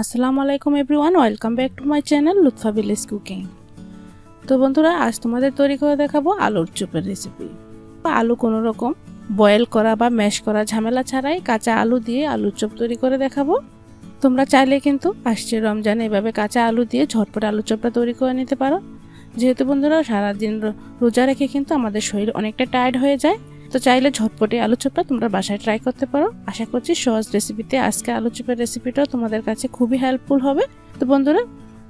আসসালামু আলাইকুম everyone, welcome back to my channel Lutfa village cooking. তো বন্ধুরা, আজ তোমাদের তৈরি করে দেখাবো আলুর চুপের রেসিপি আলু কোনো রকম বয়েল করা বা ম্যাশ করা ঝামেলা ছাড়াই কাঁচা আলু দিয়ে আলুর চপ তৈরি করে দেখাবো। তোমরা চাইলে কিন্তু আসছে রমজানে, এভাবে কাঁচা আলু দিয়ে ঝটপট আলুর চপটা তৈরি করে নিতে পারো। যেহেতু বন্ধুরা, সারাদিন রোজা রেখে কিন্তু আমাদের শরীর অনেকটা টায়ার্ড হয়ে যায়। তো চাইলে ঝটপটে আলু চোপটা তোমরা বাসায় ট্রাই করতে পারো। আশা করছি সহজ রেসিপিতে আজকে আলু চোপের রেসিপিটাও তোমাদের কাছে খুবই হেল্পফুল হবে। তো বন্ধুরা,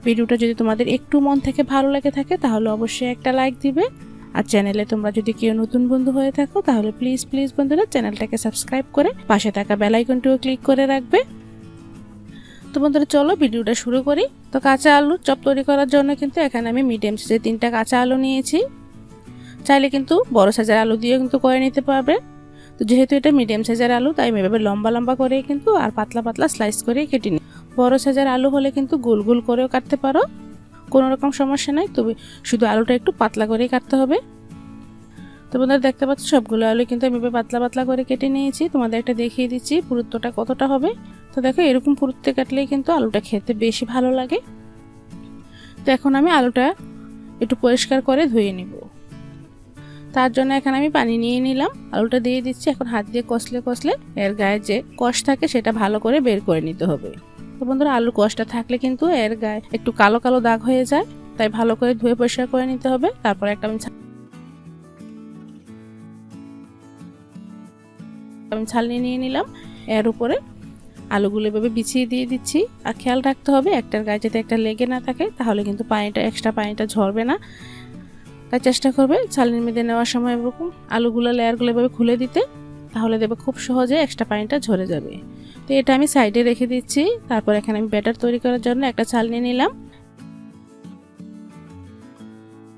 ভিডিওটা যদি তোমাদের একটু মন থেকে ভালো লেগে থাকে, তাহলে অবশ্যই একটা লাইক দিবে। আর চ্যানেলে তোমরা যদি কেউ নতুন বন্ধু হয়ে থাকো, তাহলে প্লিজ প্লিজ বন্ধুরা চ্যানেলটাকে সাবস্ক্রাইব করে পাশে থাকা বেল আইকনটিও ক্লিক করে রাখবে। তো বন্ধুরা, চলো ভিডিওটা শুরু করি। তো কাঁচা আলু চপ তৈরি করার জন্য কিন্তু এখানে আমি মিডিয়াম সাইজের তিনটা কাঁচা আলু নিয়েছি। চাইলে কিন্তু বড় সাইজের আলু দিয়েও কিন্তু করে নিতে পারবে। তো যেহেতু এটা মিডিয়াম সাইজের আলু, তাই এভাবে লম্বা লম্বা করে কিন্তু আর পাতলা পাতলা স্লাইস করে কেটে নিই বড় সাইজের আলু হলে কিন্তু গোল গোল করেও কাটতে পারো, কোনো রকম সমস্যা নাই। তবে শুধু আলুটা একটু পাতলা করেই কাটতে হবে। তো বন্ধুরা, দেখতে পাচ্ছ সবগুলো আলু কিন্তু আমি এভাবে পাতলা পাতলা করে কেটে নিয়েছি। তোমাদের একটা দেখিয়ে দিচ্ছি পুরুত্বটা কতটা হবে। তো দেখো, এরকম পুরুত্বে কাটলেই কিন্তু আলুটা খেতে বেশি ভালো লাগে। তো এখন আমি আলুটা একটু পরিষ্কার করে ধুয়ে নিব। তার জন্য এখানে আমি পানি নিয়ে নিলাম। আলুটা দিয়ে দিচ্ছি। এখন হাত দিয়ে কষলে কষলে এর গায়ে যে কষ থাকে সেটা ভালো করে বের করে নিতে হবে। তো বন্ধুরা, আলুর কষটা থাকলে কিন্তু এর গায়ে একটু কালো কালো দাগ হয়ে যায়। তাই ভালো করে ধুয়ে পরিষ্কার করে নিতে হবে। তারপর একটা আমি আমি ছালনি নিয়ে নিলাম। এর উপরে আলুগুলো এভাবে বিছিয়ে দিয়ে দিচ্ছি। আর খেয়াল রাখতে হবে, একটার গায়ে যাতে একটা লেগে না থাকে, তাহলে কিন্তু পানিটা এক্সট্রা পানিটা ঝরবে না। তাই চেষ্টা করবে ছালনির মধ্যে নেওয়ার সময় এরকম আলুগুলো লেয়ারগুলো এভাবে খুলে দিতে, তাহলে দেবে খুব সহজে এক্সট্রা পানিটা ঝরে যাবে। তো এটা আমি সাইডে রেখে দিচ্ছি, তারপর এখানে আমি ব্যাটার তৈরি করার জন্য একটা ছালনি নিলাম।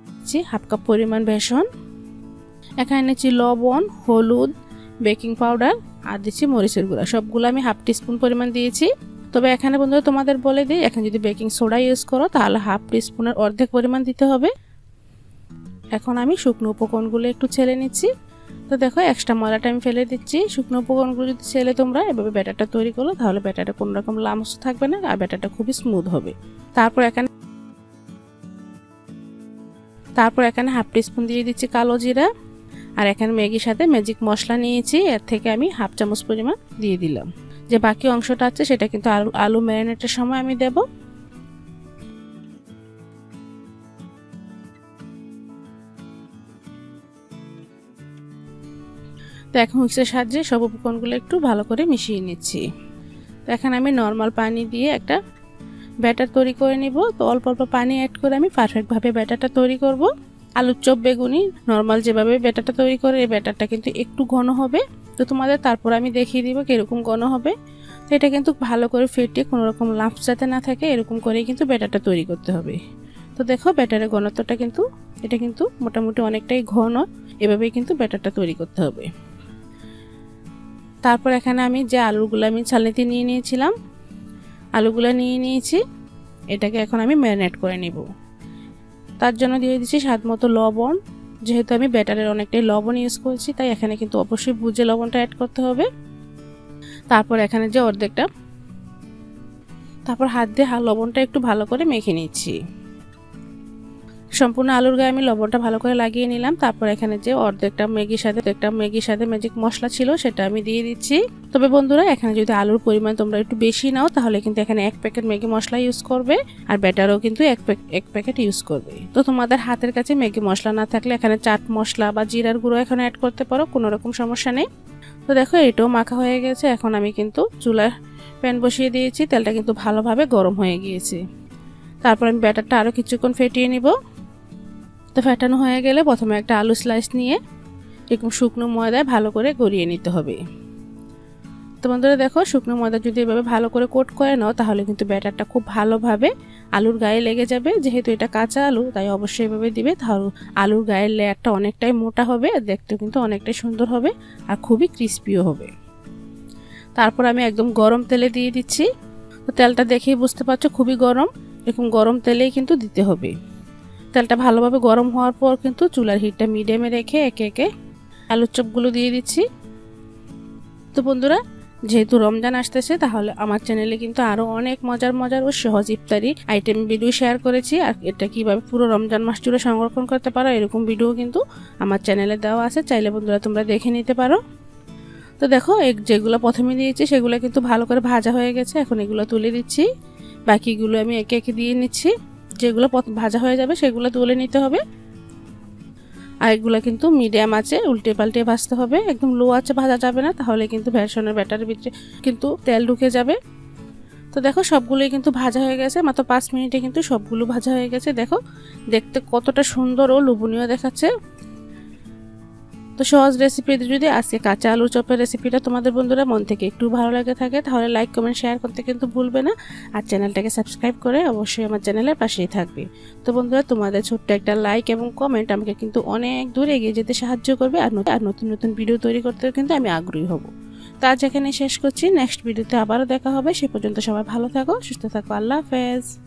দিচ্ছি হাফ কাপ পরিমাণ বেসন, এখানে নিচ্ছি লবণ, হলুদ বেকিং পাউডার আর দিচ্ছি মরিচের গুঁড়া। সবগুলো আমি হাফ টিস্পুন পরিমাণ দিয়েছি। তবে এখানে বন্ধুরা তোমাদের বলে দিই, এখন যদি বেকিং সোডা ইউজ করো তাহলে হাফ টিস্পুনের অর্ধেক পরিমাণ দিতে হবে। এখন আমি শুকনো উপকরণগুলো একটু ছেলে নিচ্ছি। তো দেখো এক্সট্রা ময়লাটা আমি ফেলে দিচ্ছি। শুকনো উপকরণগুলো যদি ছেলে তোমরা, এভাবে ব্যাটারটা তৈরি করো তাহলে ব্যাটারটা কোনো রকম লামস থাকবে না আর ব্যাটারটা খুবই স্মুথ হবে। তারপর এখানে তারপর এখানে হাফ টিস্পুন দিয়ে দিচ্ছি কালো জিরা। আর এখানে ম্যাগির সাথে ম্যাজিক মশলা নিয়েছি। এর থেকে আমি হাফ চামচ পরিমাণ দিয়ে দিলাম। যে বাকি অংশটা আছে সেটা কিন্তু আলু আলু ম্যারিনেটের সময় আমি দেবো। তো এখন হুইক্সের সাহায্যে সব উপকরণগুলো একটু ভালো করে মিশিয়ে নিচ্ছি। তো এখানে আমি নর্মাল পানি দিয়ে একটা ব্যাটার তৈরি করে নিব। তো অল্প অল্প পানি অ্যাড করে আমি পারফেক্টভাবে ব্যাটারটা তৈরি করব। আলুর চপ, বেগুনি নর্মাল যেভাবে ব্যাটারটা তৈরি করে, এই ব্যাটারটা কিন্তু একটু ঘন হবে। তো তোমাদের তারপর আমি দেখিয়ে দিব কীরকম ঘন হবে। তো এটা কিন্তু ভালো করে ফেটিয়ে কোনো রকম লাম্প যাতে না থাকে, এরকম করেই কিন্তু ব্যাটারটা তৈরি করতে হবে। তো দেখো ব্যাটারের ঘনত্বটা কিন্তু, এটা কিন্তু মোটামুটি অনেকটাই ঘন। এভাবেই কিন্তু ব্যাটারটা তৈরি করতে হবে। তারপর এখানে আমি যে আলুগুলো আমি ছালনিতে নিয়ে নিয়েছিলাম, আলুগুলো নিয়ে নিয়েছি, এটাকে এখন আমি ম্যারিনেট করে নেব। তার জন্য দিয়ে দিচ্ছি স্বাদ মতো লবণ, যেহেতু আমি ব্যাটারের অনেকটাই লবণ ইউজ করছি, তাই এখানে কিন্তু অবশ্যই বুঝে লবণটা অ্যাড করতে হবে। তারপর এখানে যে অর্ধেকটা, তারপর হাত দিয়ে লবণটা একটু ভালো করে মেখে নিচ্ছি। সম্পূর্ণ আলুর গায়ে আমি লবণটা ভালো করে লাগিয়ে নিলাম। তারপর এখানে যে অর্ধেকটা ম্যাগির সাথে একটা ম্যাগির সাথে ম্যাজিক মশলা ছিল, সেটা আমি দিয়ে দিচ্ছি। তবে বন্ধুরা, এখানে যদি আলুর পরিমাণ তোমরা একটু বেশি নাও, তাহলে কিন্তু এখানে এক প্যাকেট ম্যাগি মশলা ইউজ করবে, আর ব্যাটারও কিন্তু এক এক প্যাকেট ইউজ করবে। তো তোমাদের হাতের কাছে ম্যাগি মশলা না থাকলে এখানে চাট মশলা বা জিরার গুঁড়ো এখানে অ্যাড করতে পারো, কোনো রকম সমস্যা নেই। তো দেখো, এটাও মাখা হয়ে গেছে, এখন আমি কিন্তু চুলার প্যান বসিয়ে দিয়েছি, তেলটা কিন্তু ভালোভাবে গরম হয়ে গিয়েছে। তারপর আমি ব্যাটারটা আরও কিছুক্ষণ ফেটিয়ে নিব। তো ফেটানো হয়ে গেলে প্রথমে একটা আলু স্লাইস নিয়ে এরকম শুকনো ময়দায় ভালো করে গড়িয়ে নিতে হবে। তো বন্ধুরা দেখো, শুকনো ময়দা যদি এভাবে ভালো করে কোট করে নাও, তাহলে কিন্তু ব্যাটারটা খুব ভালোভাবে আলুর গায়ে লেগে যাবে। যেহেতু এটা কাঁচা আলু, তাই অবশ্যই এভাবে দিবে। তাহলে আলুর গায়ের লেয়ারটা অনেকটাই মোটা হবে, আর দেখতেও কিন্তু অনেকটাই সুন্দর হবে আর খুবই ক্রিস্পিও হবে। তারপর আমি একদম গরম তেলে দিয়ে দিচ্ছি। তেলটা দেখেই বুঝতে পারছ, খুবই গরম। এরকম গরম তেলেই কিন্তু দিতে হবে। তেলটা ভালোভাবে গরম হওয়ার পর কিন্তু চুলার হিটটা মিডিয়ামে রেখে একে একে আলুর চপগুলো দিয়ে দিচ্ছি। তো বন্ধুরা, যেহেতু রমজান আসতেছে, তাহলে আমার চ্যানেলে কিন্তু আরও অনেক মজার মজার ও সহজ ইফতারি আইটেম ভিডিও শেয়ার করেছি। আর এটা কীভাবে পুরো রমজান মাস জুড়ে সংরক্ষণ করতে পারো, এরকম ভিডিও কিন্তু আমার চ্যানেলে দেওয়া আছে। চাইলে বন্ধুরা তোমরা দেখে নিতে পারো। তো দেখো যেগুলো প্রথমে দিয়েছি, সেগুলো কিন্তু ভালো করে ভাজা হয়ে গেছে। এখন এগুলো তুলে দিচ্ছি। বাকিগুলো আমি একে একে দিয়ে নিচ্ছি। যেগুলো ভাজা হয়ে যাবে সেগুলো তুলে নিতে হবে। আর এগুলো কিন্তু মিডিয়াম আছে উল্টে পাল্টে ভাজতে হবে। একদম লো আছে, ভাজা যাবে না, তাহলে কিন্তু ভ্যাসনের ব্যাটারের ভিতরে কিন্তু তেল ঢুকে যাবে। তো দেখো, সবগুলোই কিন্তু ভাজা হয়ে গেছে। মাত্র পাঁচ মিনিটে কিন্তু সবগুলো ভাজা হয়ে গেছে। দেখো, দেখতে কতটা সুন্দর ও লোভনীয় দেখাচ্ছে। তো সহজ রেসিপিতে যদি আজকে কাঁচা আলুর চপের রেসিপিটা তোমাদের বন্ধুরা মন থেকে একটু ভালো লাগে থাকে, তাহলে লাইক কমেন্ট শেয়ার করতে কিন্তু ভুলবে না। আর চ্যানেলটাকে সাবস্ক্রাইব করে অবশ্যই আমার চ্যানেলের পাশেই থাকবে। তো বন্ধুরা, তোমাদের ছোট্ট একটা লাইক এবং কমেন্ট আমাকে কিন্তু অনেক দূর এগিয়ে যেতে সাহায্য করবে, আর নতুন- আর নতুন নতুন ভিডিও তৈরি করতেও কিন্তু আমি আগ্রহী হব। তো আজ এখানে শেষ করছি নেক্সট ভিডিওতে আবারও দেখা হবে, সে পর্যন্ত সবাই ভালো থাকো, সুস্থ থাকো, আল্লাহ হাফেজ।